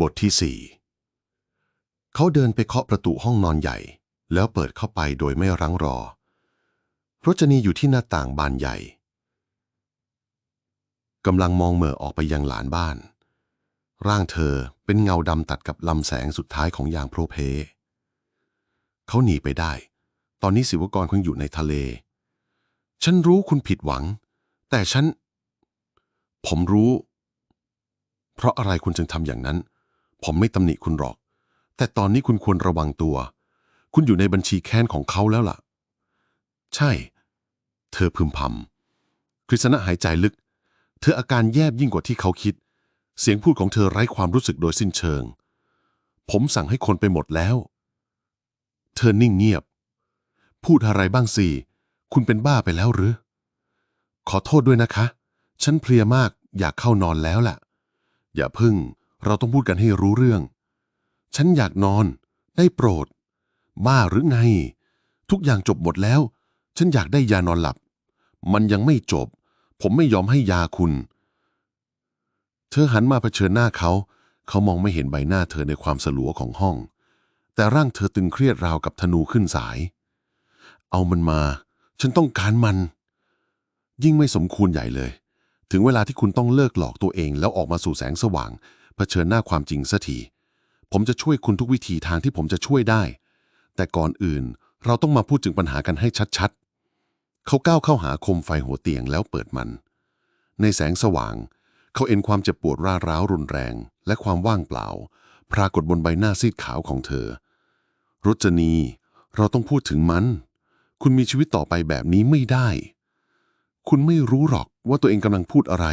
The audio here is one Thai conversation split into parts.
บทที่สี่เขาเดินไปเคาะประตูห้องนอนใหญ่ แล้วเปิดเข้าไปโดยไม่รังรอรจนีอยู่ที่หน้าต่างบานใหญ่กำลังมองเม่อออกไปยังหลานบ้าน ร่างเธอเป็นเงาดำตัดกับลำแสงสุดท้ายของยางโพรเพ เขาหนีไปได้ ตอนนี้ศิวกรคงอยู่ในทะเล ฉันรู้คุณผิดหวัง แต่ฉัน ผมรู้ เพราะอะไรคุณจึงทำอย่างนั้น ผมไม่ตำหนิคุณหรอก แต่ตอนนี้คุณควรระวังตัว คุณอยู่ในบัญชีแค้นของเขาแล้วล่ะ ใช่ เธอพึมพำกฤษณะหายใจลึก เธออาการแย่ยิ่งกว่าที่เขาคิด เสียงพูดของเธอไร้ความรู้สึกโดยสิ้นเชิง ผมสั่งให้คนไปหมดแล้ว เธอนิ่งเงียบ พูดอะไรบ้างสิ คุณเป็นบ้าไปแล้วหรือ ขอโทษด้วยนะคะ ฉันเพลียมากอยากเข้านอนแล้วล่ะ อย่าพึ่ง เราต้องพูดกันให้รู้เรื่อง ฉันอยากนอน ได้โปรด บ้าหรือไง ทุกอย่างจบหมดแล้ว ฉันอยากได้ยานอนหลับ มันยังไม่จบ ผมไม่ยอมให้ยาคุณ เธอหันมาเผชิญหน้าเขา เขามองไม่เห็นใบหน้าเธอในความสลัวของห้อง แต่ร่างเธอตึงเครียดราวกับธนูขึ้นสาย เอามันมา ฉันต้องการมัน ยิ่งไม่สมควรใหญ่เลย ถึงเวลาที่คุณต้องเลิกหลอกตัวเองแล้วออกมาสู่แสงสว่าง เผชิญหน้าความจริงสัทีผมจะช่วยคุณทุกวิธีทางที่ผมจะช่วยได้ แต่ก่อนอื่นเราต้องมาพูดถึงปัญหากันให้ชัดๆ เขาก้าวเข้าหาคมไฟหัวเตียงแล้วเปิดมัน ในแสงสว่าง เขาเอ็นความเจ็บปวดร่าร้าวรุนแรง และความว่างเปล่า ปรากฏบนใบหน้าซีดขาวของเธอรจนี เราต้องพูดถึงมัน คุณมีชีวิตต่อไปแบบนี้ไม่ได้ คุณไม่รู้หรอกว่าตัวเองกำลังพูดอะไร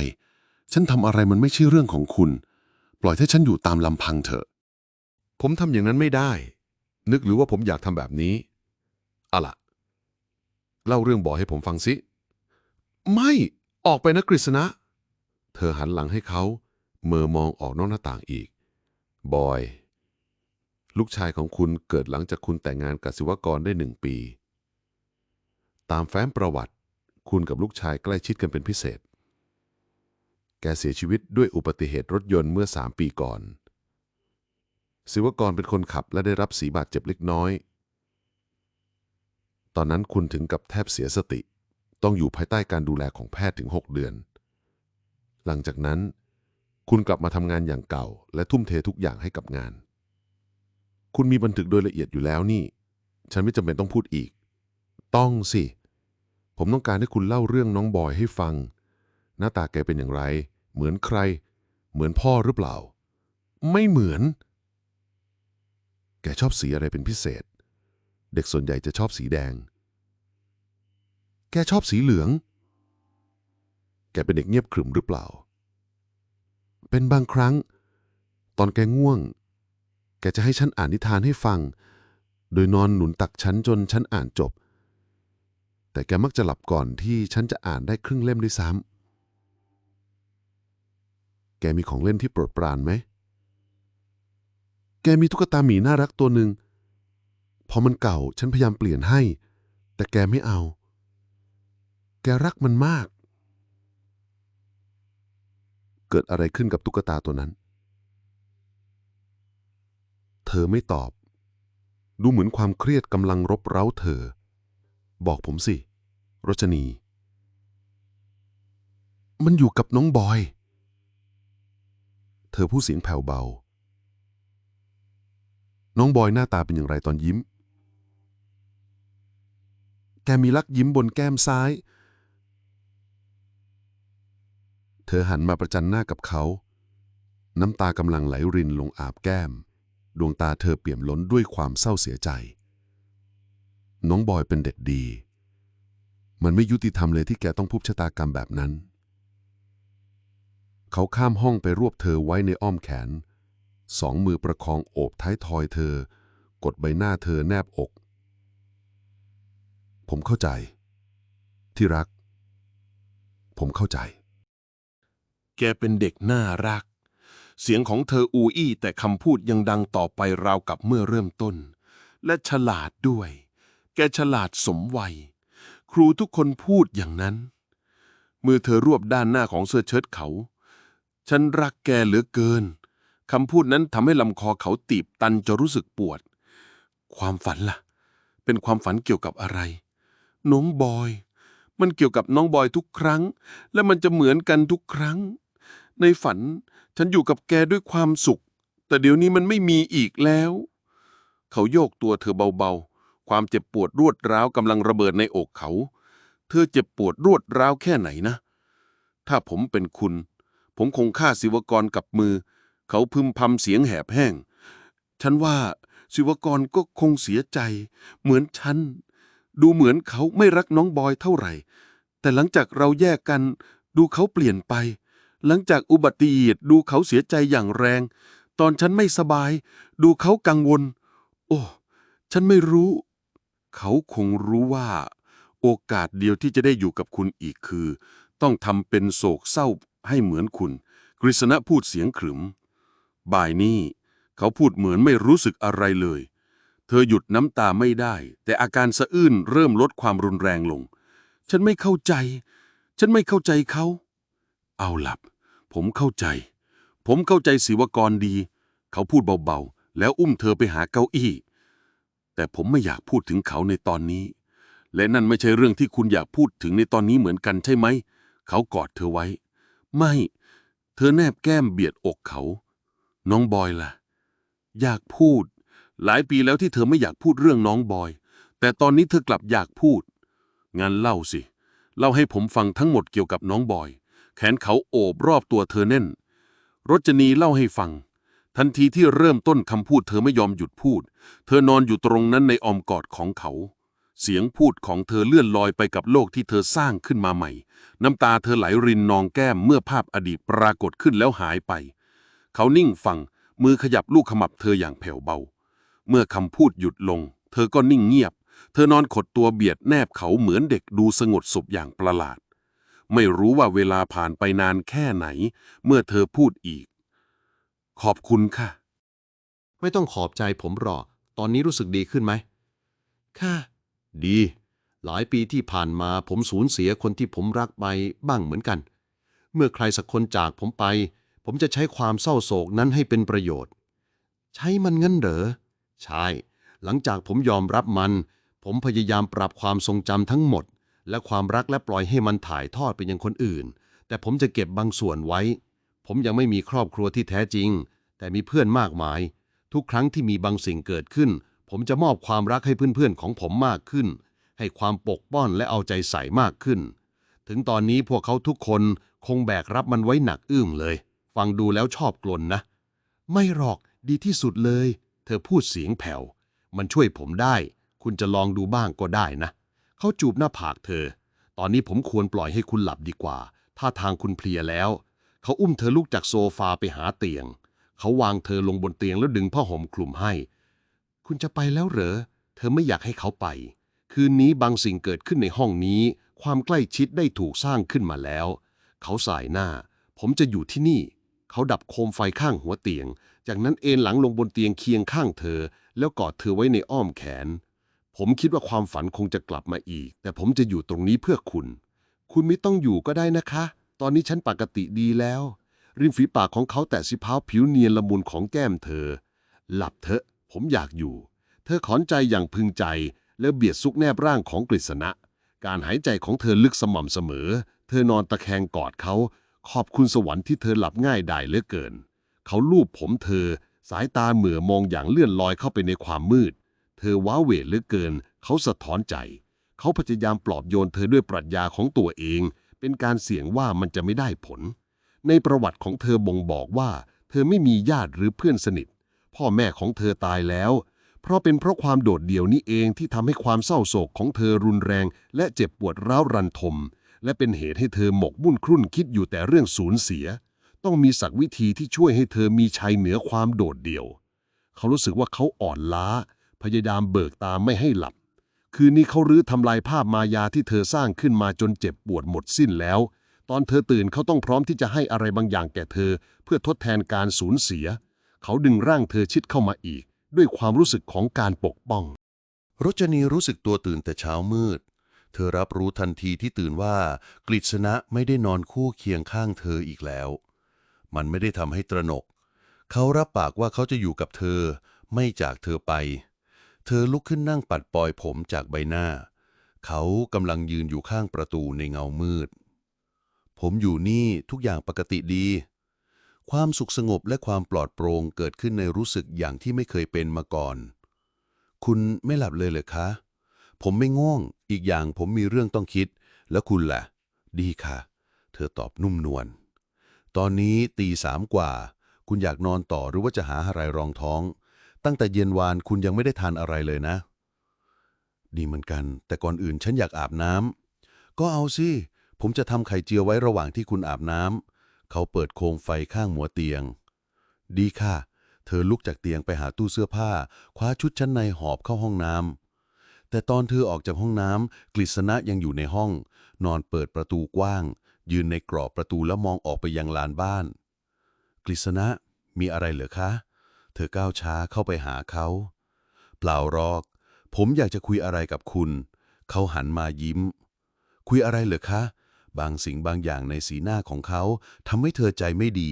ฉันทำอะไรมันไม่ใช่เรื่องของคุณ ปล่อยให้ฉันอยู่ตามลำพังเถอะ ผมทำอย่างนั้นไม่ได้ นึกหรือว่าผมอยากทำแบบนี้อาล่ะ เล่าเรื่องบอยให้ผมฟังสิ ไม่ออกไปนะกฤษณะ เธอหันหลังให้เขาเมื่อมองออกนอกหน้าต่างอีก บอย ลูกชายของคุณเกิดหลังจากคุณแต่งงานกับศิวกรได้หนึ่งปี ตามแฟ้มประวัติ คุณกับลูกชายใกล้ชิดกันเป็นพิเศษ แกเสียชีวิตด้วยอุบัติเหตุรถยนต์เมื่อสามปีก่อน ศิวกรเป็นคนขับและได้รับสีบาดเจ็บเล็กน้อย ตอนนั้นคุณถึงกับแทบเสียสติ ต้องอยู่ภายใต้การดูแลของแพทย์ถึง 6 เดือน หลังจากนั้น คุณกลับมาทำงานอย่างเก่า และทุ่มเททุกอย่างให้กับงาน คุณมีบันทึกโดยละเอียดอยู่แล้วนี่ ฉันไม่จำเป็นต้องพูดอีก ต้องสิ ผมต้องการให้คุณเล่าเรื่องน้องบอยให้ฟัง หน้าตาแกเป็นอย่างไร เหมือนใคร เหมือนพ่อหรือเปล่า ไม่เหมือน แกชอบสีอะไรเป็นพิเศษ เด็กส่วนใหญ่จะชอบสีแดง แกชอบสีเหลือง แกเป็นเด็กเงียบขรึมหรือเปล่า เป็นบางครั้ง ตอนแกง่วง แกจะให้ฉันอ่านนิทานให้ฟัง โดยนอนหนุนตักฉันจนฉันอ่านจบแต่แกมักจะหลับก่อนที่ฉันจะอ่านได้ครึ่งเล่มด้วยซ้ำ แกมีของเล่นที่โปรดปรานไหม แกมีตุ๊กตาหมีน่ารักตัวหนึ่ง พอมันเก่าฉันพยายามเปลี่ยนให้ แต่แกไม่เอา แกรักมันมาก เกิดอะไรขึ้นกับตุ๊กตาตัวนั้น เธอไม่ตอบ ดูเหมือนความเครียดกำลังรบเร้าเธอ บอกผมสิ รจนี มันอยู่กับน้องบอย ธอพูดเสียงแผ่วเบา น้องบอยหน้าตาเป็นอย่างไรตอนยิ้ม แกมีลักยิ้มบนแก้มซ้าย เธอหันมาประจันหน้ากับเขา น้ำตากำลังไหลรินลงอาบแก้ม ดวงตาเธอเปี่ยมล้นด้วยความเศร้าเสียใจ น้องบอยเป็นเด็กดี มันไม่ยุติธรรมเลยที่แกต้องพบชะตากรรมแบบนั้น เขาข้ามห้องไปรวบเธอไว้ในอ้อมแขน สองมือประคองโอบท้ายทอยเธอ กดใบหน้าเธอแนบอก ผมเข้าใจ ที่รัก ผมเข้าใจ แกเป็นเด็กน่ารัก เสียงของเธออูอี้แต่คำพูดยังดังต่อไปราวกับเมื่อเริ่มต้น และฉลาดด้วย แกฉลาดสมวัย ครูทุกคนพูดอย่างนั้น มือเธอรวบด้านหน้าของเสื้อเชิ้ตเขา ฉันรักแกเหลือเกิน คำพูดนั้นทำให้ลำคอเขาตีบตันจนรู้สึกปวด ความฝันล่ะ เป็นความฝันเกี่ยวกับอะไร น้องบอย มันเกี่ยวกับน้องบอยทุกครั้ง และมันจะเหมือนกันทุกครั้ง ในฝันฉันอยู่กับแกด้วยความสุข แต่เดี๋ยวนี้มันไม่มีอีกแล้ว เขาโยกตัวเธอเบาๆ ความเจ็บปวดรวดร้าวกำลังระเบิดในอกเขา เธอเจ็บปวดรวดร้าวแค่ไหนนะ ถ้าผมเป็นคุณ ผมคงฆ่าศิวกรกับมือ เขาพึมพำเสียงแหบแห้ง ฉันว่าศิวกรก็คงเสียใจ เหมือนฉัน ดูเหมือนเขาไม่รักน้องบอยเท่าไหร่ แต่หลังจากเราแยกกันดูเขาเปลี่ยนไป หลังจากอุบัติเหตุดูเขาเสียใจอย่างแรง ตอนฉันไม่สบาย ดูเขากังวล โอ้ฉันไม่รู้ เขาคงรู้ว่า โอกาสเดียวที่จะได้อยู่กับคุณอีกคือ ต้องทำเป็นโศกเศร้า ให้เหมือนคุณ กฤษณะพูดเสียงขรึม บ่ายนี้ เขาพูดเหมือนไม่รู้สึกอะไรเลย เธอหยุดน้ำตาไม่ได้ แต่อาการสะอื้นเริ่มลดความรุนแรงลง ฉันไม่เข้าใจ ฉันไม่เข้าใจเขา เอาหลับ ผมเข้าใจ ผมเข้าใจศิวกรดี เขาพูดเบาๆ แล้วอุ้มเธอไปหาเก้าอี้ แต่ผมไม่อยากพูดถึงเขาในตอนนี้และนั่นไม่ใช่เรื่องที่คุณอยากพูดถึงในตอนนี้เหมือนกันใช่ไหม เขากอดเธอไว้ ไม่ เธอแนบแก้มเบียดอกเขา น้องบอยล่ะ อยากพูด หลายปีแล้วที่เธอไม่อยากพูดเรื่องน้องบอย แต่ตอนนี้เธอกลับอยากพูดงั้นเล่าสิ เล่าให้ผมฟังทั้งหมดเกี่ยวกับน้องบอย แขนเขาโอบรอบตัวเธอแน่น รจนีเล่าให้ฟัง ทันทีที่เริ่มต้นคำพูดเธอไม่ยอมหยุดพูด เธอนอนอยู่ตรงนั้นในอ้อมกอดของเขา เสียงพูดของเธอเลื่อนลอยไปกับโลกที่เธอสร้างขึ้นมาใหม่ น้ำตาเธอไหลรินนองแก้มเมื่อภาพอดีตปรากฏขึ้นแล้วหายไป เขานิ่งฟัง มือขยับลูกขมับเธออย่างแผ่วเบา เมื่อคำพูดหยุดลง เธอก็นิ่งเงียบ เธอนอนขดตัวเบียดแนบเขาเหมือนเด็กดูสงบสุขอย่างประหลาด ไม่รู้ว่าเวลาผ่านไปนานแค่ไหน เมื่อเธอพูดอีก ขอบคุณค่ะ ไม่ต้องขอบใจผมหรอก ตอนนี้รู้สึกดีขึ้นไหม ค่ะ ดี หลายปีที่ผ่านมาผมสูญเสียคนที่ผมรักไปบ้างเหมือนกัน เมื่อใครสักคนจากผมไป ผมจะใช้ความเศร้าโศกนั้นให้เป็นประโยชน์ ใช้มันงั้นเหรอ ใช่ หลังจากผมยอมรับมัน ผมพยายามปรับความทรงจำทั้งหมด และความรักและปล่อยให้มันถ่ายทอดไปยังคนอื่น แต่ผมจะเก็บบางส่วนไว้ ผมยังไม่มีครอบครัวที่แท้จริง แต่มีเพื่อนมากมาย ทุกครั้งที่มีบางสิ่งเกิดขึ้น ผมจะมอบความรักให้เพื่อนๆของผมมากขึ้น ให้ความปกป้องและเอาใจใส่มากขึ้น ถึงตอนนี้พวกเขาทุกคนคงแบกรับมันไว้หนักอึ้งเลย ฟังดูแล้วชอบกลนนะ ไม่หรอกดีที่สุดเลย เธอพูดเสียงแผ่ว มันช่วยผมได้ คุณจะลองดูบ้างก็ได้นะ เขาจูบหน้าผากเธอ ตอนนี้ผมควรปล่อยให้คุณหลับดีกว่า ถ้าทางคุณเพลียแล้ว เขาอุ้มเธอลุกจากโซฟาไปหาเตียง เขาวางเธอลงบนเตียงแล้วดึงผ้าห่มคลุมให้ คุณจะไปแล้วเหรอ เธอไม่อยากให้เขาไป คืนนี้บางสิ่งเกิดขึ้นในห้องนี้ ความใกล้ชิดได้ถูกสร้างขึ้นมาแล้ว เขาสายหน้า ผมจะอยู่ที่นี่ เขาดับโคมไฟข้างหัวเตียง จากนั้นเอนหลังลงบนเตียงเคียงข้างเธอ แล้วกอดเธอไว้ในอ้อมแขน ผมคิดว่าความฝันคงจะกลับมาอีก แต่ผมจะอยู่ตรงนี้เพื่อคุณ คุณไม่ต้องอยู่ก็ได้นะคะ ตอนนี้ฉันปกติดีแล้ว ริมฝีปากของเขาแตะสิเท้าผิวเนียนละมุนของแก้มเธอ หลับเถอะ ผมอยากอยู่ เธอขอนใจอย่างพึงใจ แล้วเบียดซุกแนบร่างของกฤษณะ การหายใจของเธอลึกสม่ำเสมอ เธอนอนตะแคงกอดเขา ขอบคุณสวรรค์ที่เธอหลับง่ายได้เหลือเกิน เขาลูบผมเธอ สายตาเหมื่อมองอย่างเลื่อนลอยเข้าไปในความมืด เธอว้าเหวเหลือเกิน เขาสะท้อนใจ เขาพยายามปลอบโยนเธอด้วยปรัชญาของตัวเอง เป็นการเสี่ยงว่ามันจะไม่ได้ผล ในประวัติของเธอบ่งบอกว่า เธอไม่มีญาติหรือเพื่อนสนิท พ่อแม่ของเธอตายแล้ว เพราะเป็นเพราะความโดดเดี่ยวนี้เองที่ทำให้ความเศร้าโศกของเธอรุนแรง และเจ็บปวดร้าวรันทม และเป็นเหตุให้เธอหมกมุ่นครุ่นคิดอยู่แต่เรื่องสูญเสีย ต้องมีสักวิธีที่ช่วยให้เธอมีชัยเหนือความโดดเดี่ยว เขารู้สึกว่าเขาอ่อนล้า พยายามเบิกตาไม่ให้หลับ คืนนี้เขารื้อทำลายภาพมายาที่เธอสร้างขึ้นมาจนเจ็บปวดหมดสิ้นแล้วตอนเธอตื่นเขาต้องพร้อมที่จะให้อะไรบางอย่างแก่เธอ เพื่อทดแทนการสูญเสีย เขาดึงร่างเธอชิดเข้ามาอีก ด้วยความรู้สึกของการปกป้อง รจนีรู้สึกตัวตื่นแต่เช้ามืด เธอรับรู้ทันทีที่ตื่นว่ากฤษณะไม่ได้นอนคู่เคียงข้างเธออีกแล้ว มันไม่ได้ทำให้ตระหนก เขารับปากว่าเขาจะอยู่กับเธอ ไม่จากเธอไป เธอลุกขึ้นนั่งปัดปลอยผมจากใบหน้า เขากำลังยืนอยู่ข้างประตูในเงามืด ผมอยู่นี่ทุกอย่างปกติดี ความสุขสงบและความปลอดโปร่งเกิดขึ้นในรู้สึกอย่างที่ไม่เคยเป็นมาก่อน คุณไม่หลับเลยเหรอคะ ผมไม่ง่วง อีกอย่างผมมีเรื่องต้องคิด แล้วคุณล่ะ ดีค่ะ เธอตอบนุ่มนวล ตอนนี้ตีสามกว่า คุณอยากนอนต่อหรือว่าจะหาอะไรรองท้อง ตั้งแต่เย็นวานคุณยังไม่ได้ทานอะไรเลยนะ ดีเหมือนกัน แต่ก่อนอื่นฉันอยากอาบน้ำก็เอาสิ ผมจะทำไข่เจียวไว้ระหว่างที่คุณอาบน้ำ เขาเปิดโคมไฟข้างหัวเตียง ดีค่ะ เธอลุกจากเตียงไปหาตู้เสื้อผ้า คว้าชุดชั้นในหอบเข้าห้องน้ำ แต่ตอนเธอออกจากห้องน้ำกฤษณะยังอยู่ในห้อง นอนเปิดประตูกว้าง ยืนในกรอบประตูแล้วมองออกไปยังลานบ้าน กฤษณะมีอะไรเหรอคะ เธอก้าวช้าเข้าไปหาเขา เปล่ารอก ผมอยากจะคุยอะไรกับคุณ เขาหันมายิ้ม คุยอะไรเหรอคะ บางสิ่งบางอย่างในสีหน้าของเขาทำให้เธอใจไม่ดี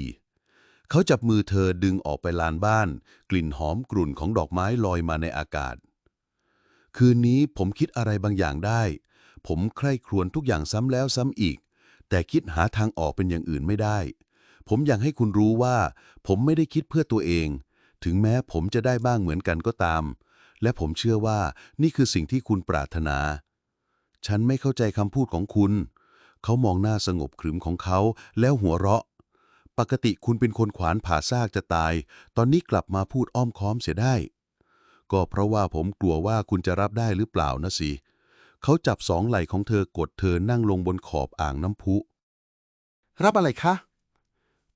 เขาจับมือเธอดึงออกไปลานบ้าน กลิ่นหอมกรุ่นของดอกไม้ลอยมาในอากาศ คืนนี้ผมคิดอะไรบางอย่างได้ ผมใคร่ครวญทุกอย่างซ้ำแล้วซ้ำอีก แต่คิดหาทางออกเป็นอย่างอื่นไม่ได้ ผมอยากให้คุณรู้ว่า ผมไม่ได้คิดเพื่อตัวเอง ถึงแม้ผมจะได้บ้างเหมือนกันก็ตาม และผมเชื่อว่านี่คือสิ่งที่คุณปรารถนา ฉันไม่เข้าใจคำพูดของคุณ เขามองหน้าสงบขรึมของเขาแล้วหัวเราะ ปกติคุณเป็นคนขวานผ่าซากจะตาย ตอนนี้กลับมาพูดอ้อมค้อมเสียได้ ก็เพราะว่าผมกลัวว่าคุณจะรับได้หรือเปล่านะสิ เขาจับสองไหล่ของเธอกดเธอนั่งลงบนขอบอ่างน้ำพุ รับอะไรคะ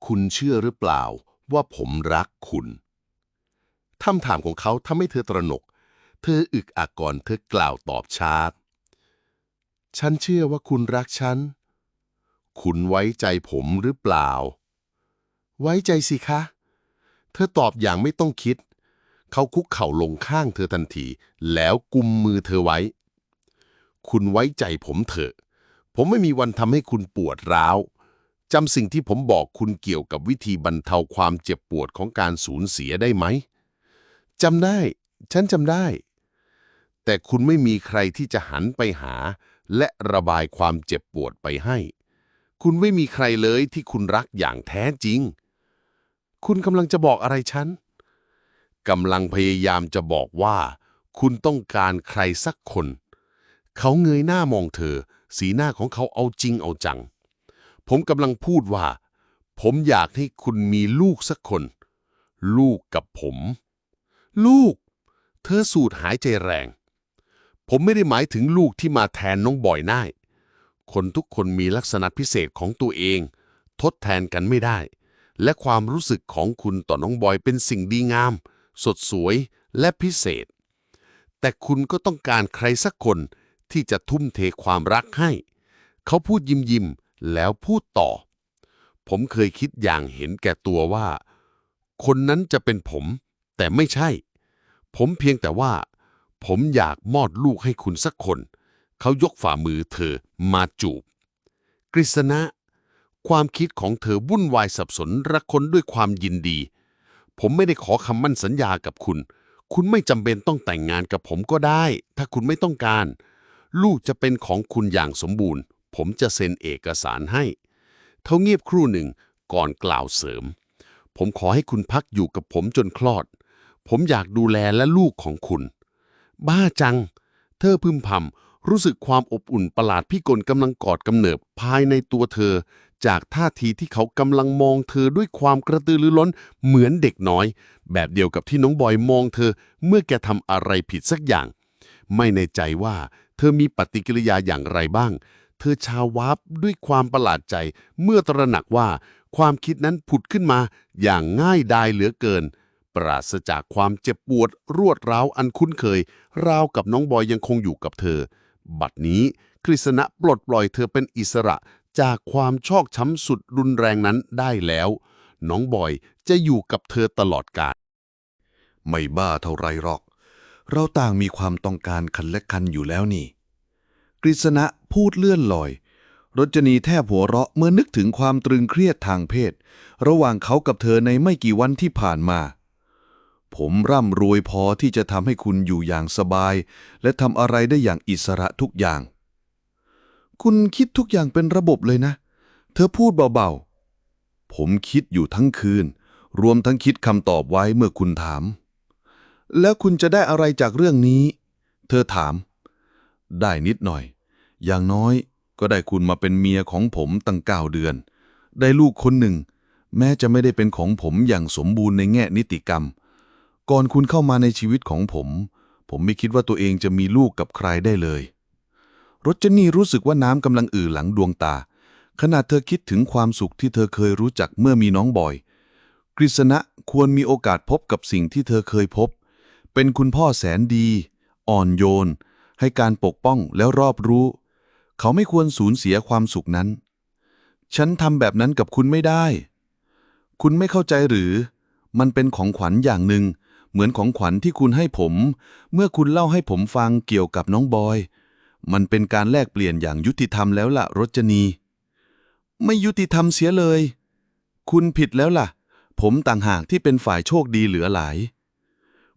คุณเชื่อหรือเปล่าว่าผมรักคุณคำถามของเขาทำให้เธอตระหนก เธออึกอักก่อนเธอกล่าวตอบช้าฉันเชื่อว่าคุณรักฉัน คุณไว้ใจผมหรือเปล่า ไว้ใจสิคะ เธอตอบอย่างไม่ต้องคิด เขาคุกเข่าลงข้างเธอทันที แล้วกุมมือเธอไว้ คุณไว้ใจผมเถอะ ผมไม่มีวันทำให้คุณปวดร้าวจำสิ่งที่ผมบอกคุณเกี่ยวกับวิธีบรรเทาความเจ็บปวดของการสูญเสียได้ไหมจำได้ ฉันจำได้ แต่คุณไม่มีใครที่จะหันไปหา และระบายความเจ็บปวดไปให้ คุณไม่มีใครเลยที่คุณรักอย่างแท้จริง คุณกำลังจะบอกอะไรฉันกำลังพยายามจะบอกว่า คุณต้องการใครสักคน เขาเงยหน้ามองเธอ สีหน้าของเขาเอาจริงเอาจัง ผมกำลังพูดว่า ผมอยากให้คุณมีลูกสักคน ลูกกับผม ลูก เธอสูดหายใจแรง ผมไม่ได้หมายถึงลูกที่มาแทนน้องบอยน่าย คนทุกคนมีลักษณะพิเศษของตัวเอง ทดแทนกันไม่ได้ และความรู้สึกของคุณต่อน้องบอยเป็นสิ่งดีงาม สดสวยและพิเศษ แต่คุณก็ต้องการใครสักคนที่จะทุ่มเทความรักให้ เขาพูดยิ้มยิ้มแล้วพูดต่อ ผมเคยคิดอย่างเห็นแก่ตัวว่า คนนั้นจะเป็นผม แต่ไม่ใช่ ผมเพียงแต่ว่า ผมอยากมอดลูกให้คุณสักคน เขายกฝ่ามือเธอมาจูบ กฤษณะ ความคิดของเธอวุ่นวายสับสนระคนด้วยความยินดี ผมไม่ได้ขอคำมั่นสัญญากับคุณ คุณไม่จำเป็นต้องแต่งงานกับผมก็ได้ ถ้าคุณไม่ต้องการ ลูกจะเป็นของคุณอย่างสมบูรณ์ ผมจะเซ็นเอกสารให้เขาเงียบครู่หนึ่งก่อนกล่าวเสริม ผมขอให้คุณพักอยู่กับผมจนคลอด ผมอยากดูแลและลูกของคุณ บ้าจัง เธอพึมพำ รู้สึกความอบอุ่นประหลาดพี่กลกำลังกอดกำเนิบภายในตัวเธอ จากท่าทีที่เขากำลังมองเธอด้วยความกระตือรือร้นเหมือนเด็กน้อย แบบเดียวกับที่น้องบอยมองเธอ เมื่อแกทำอะไรผิดสักอย่าง ไม่ในใจว่า เธอมีปฏิกิริยาอย่างไรบ้าง เธอชาววาบด้วยความประหลาดใจ เมื่อตระหนักว่า ความคิดนั้นผุดขึ้นมาอย่างง่ายดายเหลือเกินปราศจากความเจ็บปวดรวดร้าวอันคุ้นเคย ราวกับน้องบอยยังคงอยู่กับเธอ บัดนี้กฤษณะปลดปล่อยเธอเป็นอิสระจากความชอกช้ำสุดรุนแรงนั้นได้แล้ว น้องบอยจะอยู่กับเธอตลอดกาลไม่บ้าเท่าไรหรอก เราต่างมีความต้องการคันและคันอยู่แล้วนี่ กฤษณะพูดเลื่อนลอยรจนีแทบหัวเราะเมื่อนึกถึงความตรึงเครียดทางเพศ ระหว่างเขากับเธอในไม่กี่วันที่ผ่านมา ผมร่ำรวยพอที่จะทำให้คุณอยู่อย่างสบาย และทำอะไรได้อย่างอิสระทุกอย่าง คุณคิดทุกอย่างเป็นระบบเลยนะ เธอพูดเบาๆ ผมคิดอยู่ทั้งคืน รวมทั้งคิดคำตอบไว้เมื่อคุณถาม แล้วคุณจะได้อะไรจากเรื่องนี้ เธอถาม ได้นิดหน่อย อย่างน้อยก็ได้คุณมาเป็นเมียของผมตั้งเก้าเดือน ได้ลูกคนหนึ่ง แม้จะไม่ได้เป็นของผมอย่างสมบูรณ์ในแง่นิติกรรม ก่อนคุณเข้ามาในชีวิตของผม ผมไม่คิดว่าตัวเองจะมีลูกกับใครได้เลย รจนีรู้สึกว่าน้ำกำลังอื่อหลังดวงตา ขณะเธอคิดถึงความสุขที่เธอเคยรู้จักเมื่อมีน้องบอย กฤษณะควรมีโอกาสพบกับสิ่งที่เธอเคยพบ เป็นคุณพ่อแสนดี อ่อนโยน ให้การปกป้องแล้วรอบรู้ เขาไม่ควรสูญเสียความสุขนั้น ฉันทำแบบนั้นกับคุณไม่ได้ คุณไม่เข้าใจหรือ มันเป็นของขวัญอย่างหนึ่ง เหมือนของขวัญที่คุณให้ผม เมื่อคุณเล่าให้ผมฟังเกี่ยวกับน้องบอย มันเป็นการแลกเปลี่ยนอย่างยุติธรรมแล้วล่ะรจนี ไม่ยุติธรรมเสียเลย คุณผิดแล้วล่ะ ผมต่างหากที่เป็นฝ่ายโชคดีเหลือหลาย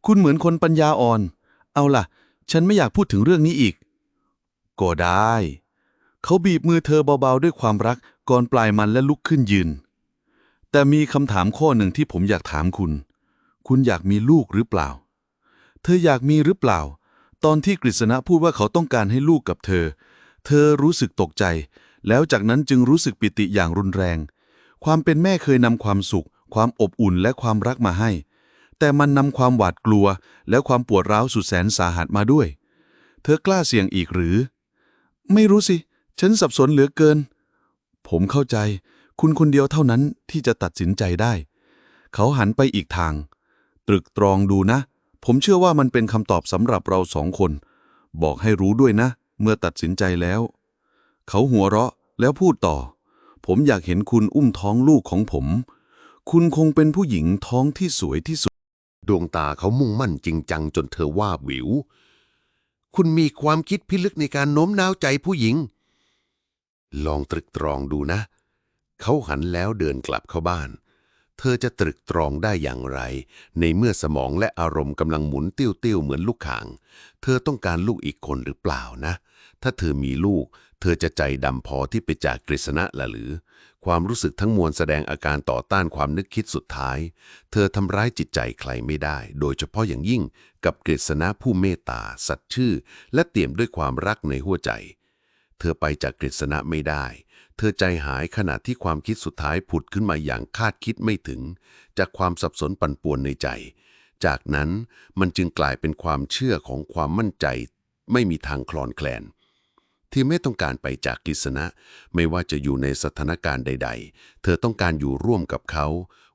คุณเหมือนคนปัญญาอ่อน เอาล่ะ ฉันไม่อยากพูดถึงเรื่องนี้อีก ก็ได้ เขาบีบมือเธอเบาๆด้วยความรักก่อนปลายมันและลุกขึ้นยืน แต่มีคำถามข้อหนึ่งที่ผมอยากถามคุณ คุณอยากมีลูกหรือเปล่า เธออยากมีหรือเปล่า ตอนที่กฤษณะพูดว่าเขาต้องการให้ลูกกับเธอ เธอรู้สึกตกใจ แล้วจากนั้นจึงรู้สึกปิติอย่างรุนแรง ความเป็นแม่เคยนำความสุข ความอบอุ่นและความรักมาให้ แต่มันนำความหวาดกลัว และความปวดร้าวสุดแสนสาหัสมาด้วย เธอกล้าเสี่ยงอีกหรือ ไม่รู้สิ ฉันสับสนเหลือเกิน ผมเข้าใจ คุณคนเดียวเท่านั้นที่จะตัดสินใจได้ เขาหันไปอีกทาง ตรึกตรองดูนะ ผมเชื่อว่ามันเป็นคำตอบสำหรับเราสองคน บอกให้รู้ด้วยนะ เมื่อตัดสินใจแล้ว เขาหัวเราะแล้วพูดต่อ ผมอยากเห็นคุณอุ้มท้องลูกของผม คุณคงเป็นผู้หญิงท้องที่สวยที่สุด ดวงตาเขามุ่งมั่นจริงจังจนเธอว่าบวิว คุณมีความคิดพิลึกในการโน้มน้าวใจผู้หญิง ลองตรึกตรองดูนะ เขาหันแล้วเดินกลับเข้าบ้าน เธอจะตรึกตรองได้อย่างไร ในเมื่อสมองและอารมณ์กำลังหมุนติ้วติ้วๆเหมือนลูกข่าง เธอต้องการลูกอีกคนหรือเปล่านะ ถ้าเธอมีลูก เธอจะใจดำพอที่ไปจากกฤษณะละหรือ ความรู้สึกทั้งมวลแสดงอาการต่อต้านความนึกคิดสุดท้าย เธอทำร้ายจิตใจใครไม่ได้ โดยเฉพาะอย่างยิ่งกับกฤษณะผู้เมตตา สัตย์ชื่อ และเตี่ยมด้วยความรักในหัวใจ เธอไปจากกฤษณะไม่ได้ ธอใจหายขณะที่ความคิดสุดท้ายผุดขึ้นมาอย่างคาดคิดไม่ถึง จากความสับสนปั่นป่วนในใจ จากนั้นมันจึงกลายเป็นความเชื่อของความมั่นใจ ไม่มีทางคลอนแคลน ที่ไม่ต้องการไปจากกฤษณะ ไม่ว่าจะอยู่ในสถานการณ์ใด ๆ เธอต้องการอยู่ร่วมกับเขา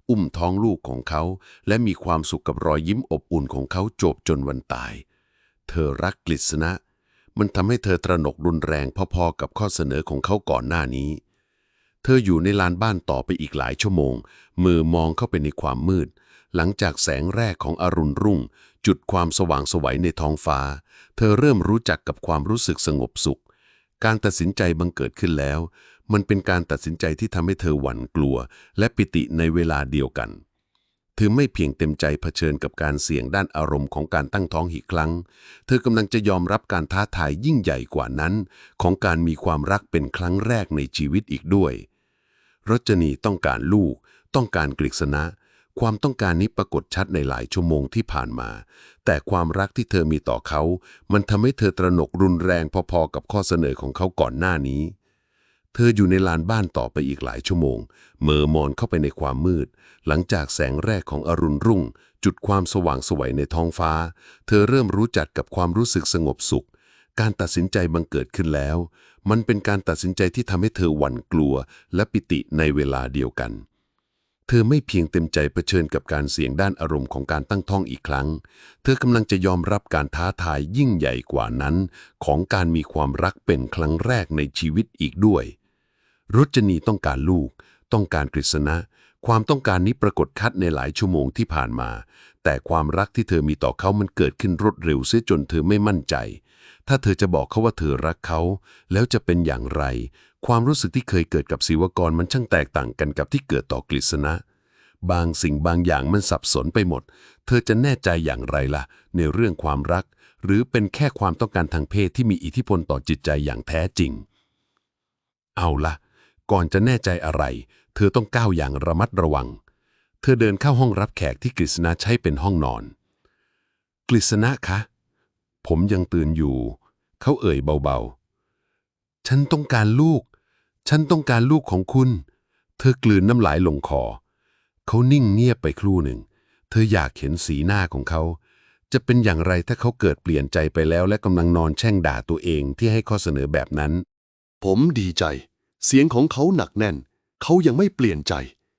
อุ้มท้องลูกของเขา และมีความสุขกับรอยยิ้มอบอุ่นของเขาจบจนวันตาย เธอรักกฤษณะ มันทำให้เธอตระหนกรุนแรงพอๆกับข้อเสนอของเขาก่อนหน้านี้ เธออยู่ในลานบ้านต่อไปอีกหลายชั่วโมง มือมองเข้าไปในความมืด หลังจากแสงแรกของอรุณรุ่ง จุดความสว่างสวัยในท้องฟ้า เธอเริ่มรู้จักกับความรู้สึกสงบสุข การตัดสินใจบังเกิดขึ้นแล้ว มันเป็นการตัดสินใจที่ทำให้เธอหวั่นกลัว และปิติในเวลาเดียวกัน เธอไม่เพียงเต็มใจเผชิญกับการเสี่ยงด้านอารมณ์ของการตั้งท้องอีกครั้ง เธอกำลังจะยอมรับการท้าทายยิ่งใหญ่กว่านั้น ของการมีความรักเป็นครั้งแรกในชีวิตอีกด้วย รจนีต้องการลูก ต้องการกฤษณะ ความต้องการนี้ปรากฏชัดในหลายชั่วโมงที่ผ่านมา แต่ความรักที่เธอมีต่อเขา มันทำให้เธอตระหนกรุนแรงพอๆกับข้อเสนอของเขาก่อนหน้านี้ เธออยู่ในลานบ้านต่อไปอีกหลายชั่วโมงเหมอมอนเข้าไปในความมืด หลังจากแสงแรกของอรุณรุ่ง จุดความสว่างสวัยในท้องฟ้า เธอเริ่มรู้จักกับความรู้สึกสงบสุข การตัดสินใจบังเกิดขึ้นแล้ว มันเป็นการตัดสินใจที่ทำให้เธอหวั่นกลัว และปิติในเวลาเดียวกันเธอไม่เพียงเต็มใจเผชิญกับการเสี่ยงด้านอารมณ์ของการตั้งท้องอีกครั้ง เธอกำลังจะยอมรับการท้าทายยิ่งใหญ่กว่านั้น ของการมีความรักเป็นครั้งแรกในชีวิตอีกด้วย รจนีต้องการลูก ต้องการกฤษณะ ความต้องการนี้ปรากฏคัดในหลายชั่วโมงที่ผ่านมา แต่ความรักที่เธอมีต่อเขามันเกิดขึ้นรวดเร็วเสียจนเธอไม่มั่นใจ ถ้าเธอจะบอกเขาว่าเธอรักเขา แล้วจะเป็นอย่างไร ความรู้สึกที่เคยเกิดกับศิวกรมันช่างแตกต่างกันกับที่เกิดต่อกฤษณะบางสิ่งบางอย่างมันสับสนไปหมด เธอจะแน่ใจอย่างไรล่ะ ในเรื่องความรัก หรือเป็นแค่ความต้องการทางเพศที่มีอิทธิพลต่อจิตใจอย่างแท้จริง เอาละ ก่อนจะแน่ใจอะไร เธอต้องก้าวอย่างระมัดระวัง เธอเดินเข้าห้องรับแขกที่กฤษณะใช้เป็นห้องนอน กฤษณะคะ ผมยังตื่นอยู่ เขาเอ่ยเบาๆ ฉันต้องการลูก ฉันต้องการลูกของคุณ เธอกลืนน้ำลายลงคอ เขานิ่งเงียบไปครู่หนึ่ง เธออยากเห็นสีหน้าของเขา จะเป็นอย่างไรถ้าเขาเกิดเปลี่ยนใจไปแล้วและกำลังนอนแช่งด่าตัวเองที่ให้ข้อเสนอแบบนั้น ผมดีใจ เสียงของเขาหนักแน่น เขายังไม่เปลี่ยนใจ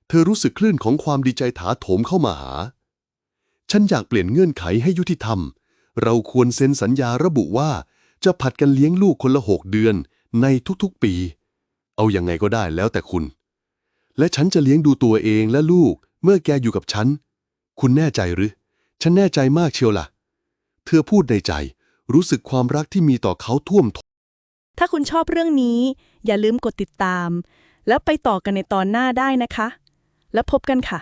เธอรู้สึกคลื่นของความดีใจถาโถมเข้ามาหา ฉันอยากเปลี่ยนเงื่อนไขให้ยุติธรรม เราควรเซ็นสัญญาระบุว่า จะผัดกันเลี้ยงลูกคนละหกเดือนในทุกๆปี เอาอยัางไงก็ได้แล้วแต่คุณ และฉันจะเลี้ยงดูตัวเองและลูกเมื่อแกอยู่กับฉัน คุณแน่ใจหรือ ฉันแน่ใจมากเชียวล่ะ เธอพูดในใจ รู้สึกความรักที่มีต่อเขาท่วมท้น ถ้าคุณชอบเรื่องนี้ อย่าลืมกดติดตาม แล้วไปต่อกันในตอนหน้าได้นะคะ แล้วพบกันค่ะ